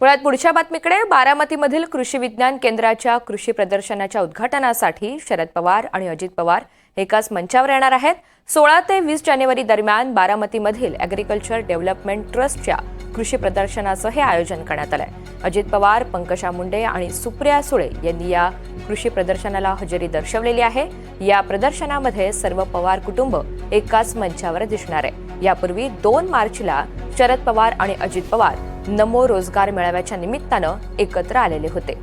मुळात पुढच्या बातमीकडे बारामतीमधील कृषी विज्ञान केंद्राच्या कृषी प्रदर्शनाच्या उद्घाटनासाठी शरद पवार आणि अजित पवार एकाच मंचावर येणार आहेत. सोळा ते वीस जानेवारी दरम्यान बारामतीमधील ॲग्रिकल्चर डेव्हलपमेंट ट्रस्टच्या कृषी प्रदर्शनाचं हे आयोजन करण्यात आलंय. अजित पवार पंकजा मुंडे आणि सुप्रिया सुळे यांनी या कृषी प्रदर्शनाला हजेरी दर्शवलेली आहे. या प्रदर्शनामध्ये सर्व पवार कुटुंब एकाच मंचावर दिसणार आहे. यापूर्वी दोन मार्चला शरद पवार आणि अजित पवार नमो रोजगार मेळाव्याच्या निमित्तानं एकत्र आलेले होते.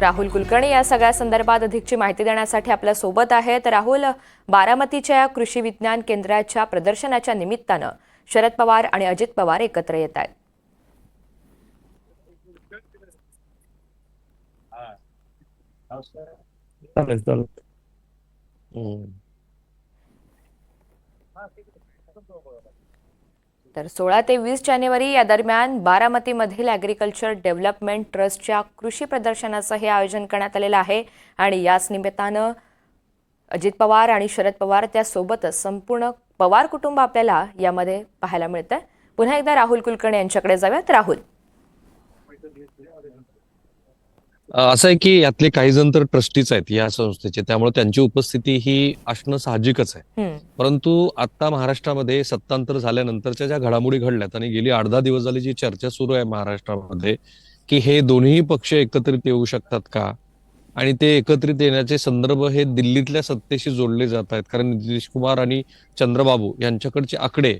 राहुल कुलकर्णी या सगळ्या संदर्भात अधिकची माहिती देण्यासाठी आपल्यासोबत आहेत. राहुल बारामतीच्या या कृषी विज्ञान केंद्राच्या प्रदर्शनाच्या निमित्तानं शरद पवार आणि अजित पवार एकत्र येत आहेत. चालेल चालेल. तर सोळा ते वीस जानेवारी या दरम्यान बारामतीमधील ॲग्रिकल्चर डेव्हलपमेंट ट्रस्टच्या कृषी प्रदर्शनाचं हे आयोजन करण्यात आलेलं आहे. आणि याच निमित्तानं अजित पवार आणि शरद पवार त्यासोबतच संपूर्ण पवार कुटुंब आपल्याला यामध्ये पाहायला मिळतं पुन्हा एकदा राहुल कुलकर्णी यांच्याकडे जाऊयात. राहुल. असं आहे की यातले काही जण तर ट्रस्टीच आहेत या संस्थेचे त्यामुळे त्यांची उपस्थिती ही असणं साहजिकच आहे. परंतु आता महाराष्ट्रामध्ये सत्तांतर झाल्यानंतरच्या ज्या घडामोडी घडल्यात आणि गेली आठ दहा दिवस झाली जी चर्चा सुरू आहे महाराष्ट्रामध्ये की हे दोन्ही पक्ष एकत्रित येऊ शकतात का? आणि ते एकत्रित येण्याचे संदर्भ हे दिल्लीतल्या सत्तेशी जोडले जात आहेत. कारण नितीश कुमार आणि चंद्रबाबू यांच्याकडचे आकडे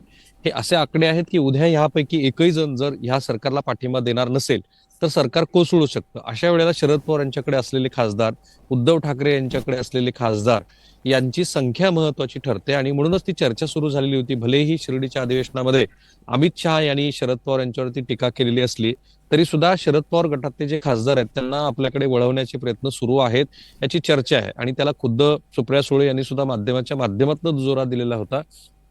हे असे आकडे आहेत की उद्या ह्यापैकी एकही जण जर ह्या सरकारला पाठिंबा देणार नसेल तर सरकार कोसळू शकतं. अशा वेळेला शरद पवार यांच्याकडे असलेले खासदार उद्धव ठाकरे यांच्याकडे असलेले खासदार यांची संख्या महत्वाची ठरते आणि म्हणूनच ती चर्चा सुरू झालेली होती. भलेही शिर्डीच्या अधिवेशनामध्ये अमित शहा यांनी शरद पवार यांच्यावरती टीका केलेली असली तरी सुद्धा शरद पवार गटातले जे खासदार आहेत त्यांना आपल्याकडे वळवण्याचे प्रयत्न सुरू आहेत याची चर्चा आहे. आणि त्याला खुद्द सुप्रिया सुळे यांनी सुद्धा माध्यमाच्या माध्यमातून दुजोरा दिलेला होता.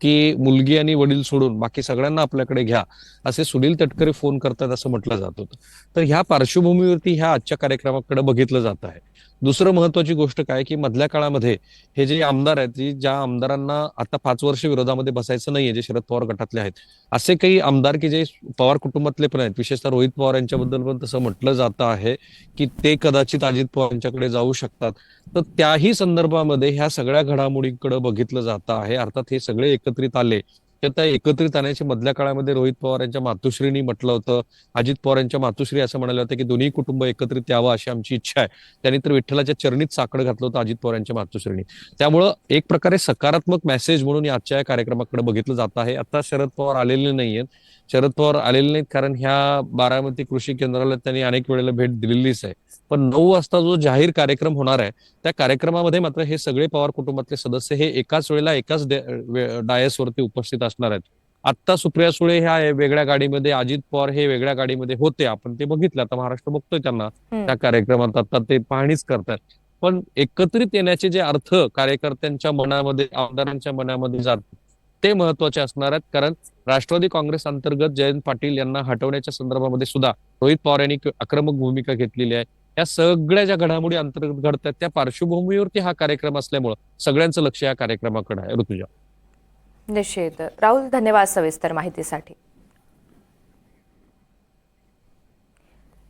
की मुलगी आणि वडील सोडून बाकी सगळ्यांना आपल्याकडे घ्या असे सुनील तटकरे फोन करतात असं म्हटलं जात होतं. तर ह्या पार्श्वभूमीवरती ह्या आजच्या कार्यक्रमाकडे बघितलं जात आहे. दुसरं महत्वाची गोष्ट काय की मधल्या काळामध्ये हे जे आमदार आहेत ज्या आमदारांना आता पाच वर्ष विरोधामध्ये बसायचं नाहीये जे शरद पवार गटातले आहेत असे काही आमदार की जे पवार कुटुंबातले पण आहेत विशेषतः रोहित पवार यांच्याबद्दल पण तसं म्हटलं जातं आहे की ते कदाचित अजित पवार यांच्याकडे जाऊ शकतात. तर त्याही संदर्भामध्ये ह्या सगळ्या घडामोडींकडे बघितलं जातं आहे अर्थात हे सगळे एकत्रित आले. तर त्या एकत्रित आण्याच्या मधल्या काळामध्ये रोहित पवार यांच्या मातुश्रीनी म्हटलं होतं अजित पवार यांच्या मातोश्री असं म्हणाले होते की दोन्ही कुटुंब एकत्रित यावं अशी आमची इच्छा आहे. त्यांनी तर विठ्ठलाच्या चरणीत साकडं घातलं होतं अजित पवार यांच्या मातुश्रीनी. त्यामुळं एक प्रकारे सकारात्मक मेसेज म्हणून या आजच्या या कार्यक्रमाकडे बघितलं जात आहे. आता शरद पवार आलेले नाहीयेत. शरद पवार आलेले नाहीत कारण ह्या बारामती कृषी केंद्राला त्यांनी अनेक वेळेला भेट दिलेलीच आहे. पण नऊ वाजता जो जाहीर कार्यक्रम होणार आहे त्या कार्यक्रमामध्ये मात्र हे सगळे पवार कुटुंबातले सदस्य हे एकाच वेळेला एकाच डायसवरती उपस्थित असणार आहेत. आत्ता सुप्रिया सुळे ह्या वेगळ्या गाडीमध्ये अजित पवार हे वेगळ्या गाडीमध्ये होते. आपण ते बघितलं. आता महाराष्ट्र बघतोय त्यांना. त्या कार्यक्रमात आता ते पाहणीच करतात. पण एकत्रित येण्याचे जे अर्थ कार्यकर्त्यांच्या मनामध्ये आमदारांच्या मनामध्ये जात ते महत्त्वाचे असणार आहेत. कारण राष्ट्रवादी काँग्रेस अंतर्गत जयंत पाटील यांना हटवण्याच्या संदर्भामध्ये सुद्धा रोहित पवार यांनी आक्रमक भूमिका घेतलेली आहे. या सगळ्या ज्या घडामोडी अंतर्गत घडतात त्या पार्श्वभूमीवरती हा कार्यक्रम असल्यामुळं सगळ्यांचं लक्ष या कार्यक्रमाकडे आहे. ऋतुजा. निश्चित. राहुल धन्यवाद सविस्तर माहितीसाठी.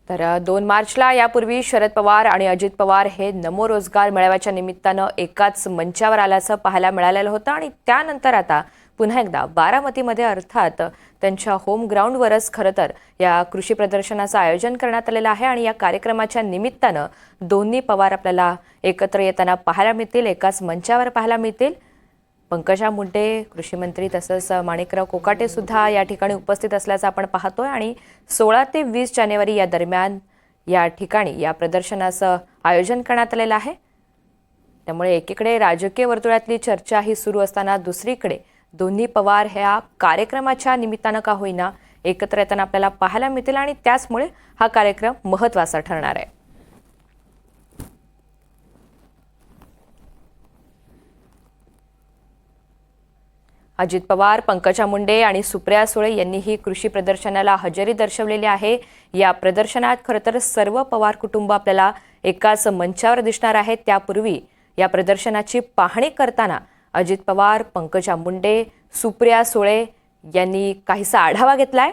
तर दोन मार्चला यापूर्वी शरद पवार आणि अजित पवार हे नमो रोजगार मेळाव्याच्या निमित्तानं एकाच मंचावर आल्याचं पाहायला मिळालेलं होतं आणि त्यानंतर आता पुन्हा एकदा बारामतीमध्ये अर्थात त्यांच्या होम ग्राउंडवरच खरं तर या कृषी प्रदर्शनाचं आयोजन करण्यात आलेलं आहे आणि या कार्यक्रमाच्या निमित्तानं दोन्ही पवार आपल्याला एकत्र येताना पाहायला मिळतील एकाच मंचावर पाहायला मिळतील. पंकजा मुंडे कृषीमंत्री तसंच माणिकराव कोकाटे सुद्धा या ठिकाणी उपस्थित असल्याचं आपण पाहतोय आणि सोळा ते वीस जानेवारी या दरम्यान या ठिकाणी या प्रदर्शनाचं आयोजन करण्यात आलेलं आहे. त्यामुळे एकीकडे राजकीय वर्तुळातली चर्चा ही सुरू असताना दुसरीकडे दोन्ही पवार ह्या कार्यक्रमाच्या निमित्तानं का होईना एकत्र येताना आपल्याला पाहायला मिळतील आणि त्याचमुळे हा कार्यक्रम महत्त्वाचा ठरणार आहे. अजित पवार पंकजा मुंडे आणि सुप्रिया सुळे यांनीही कृषी प्रदर्शनाला हजेरी दर्शवलेली आहे. या प्रदर्शनात खरं तर सर्व पवार कुटुंब आपल्याला एकाच मंचावर दिसणार आहेत. त्यापूर्वी या प्रदर्शनाची पाहणी करताना अजित पवार पंकजा मुंडे सुप्रिया सुळे यांनी काहीसा आढावा घेतला आहे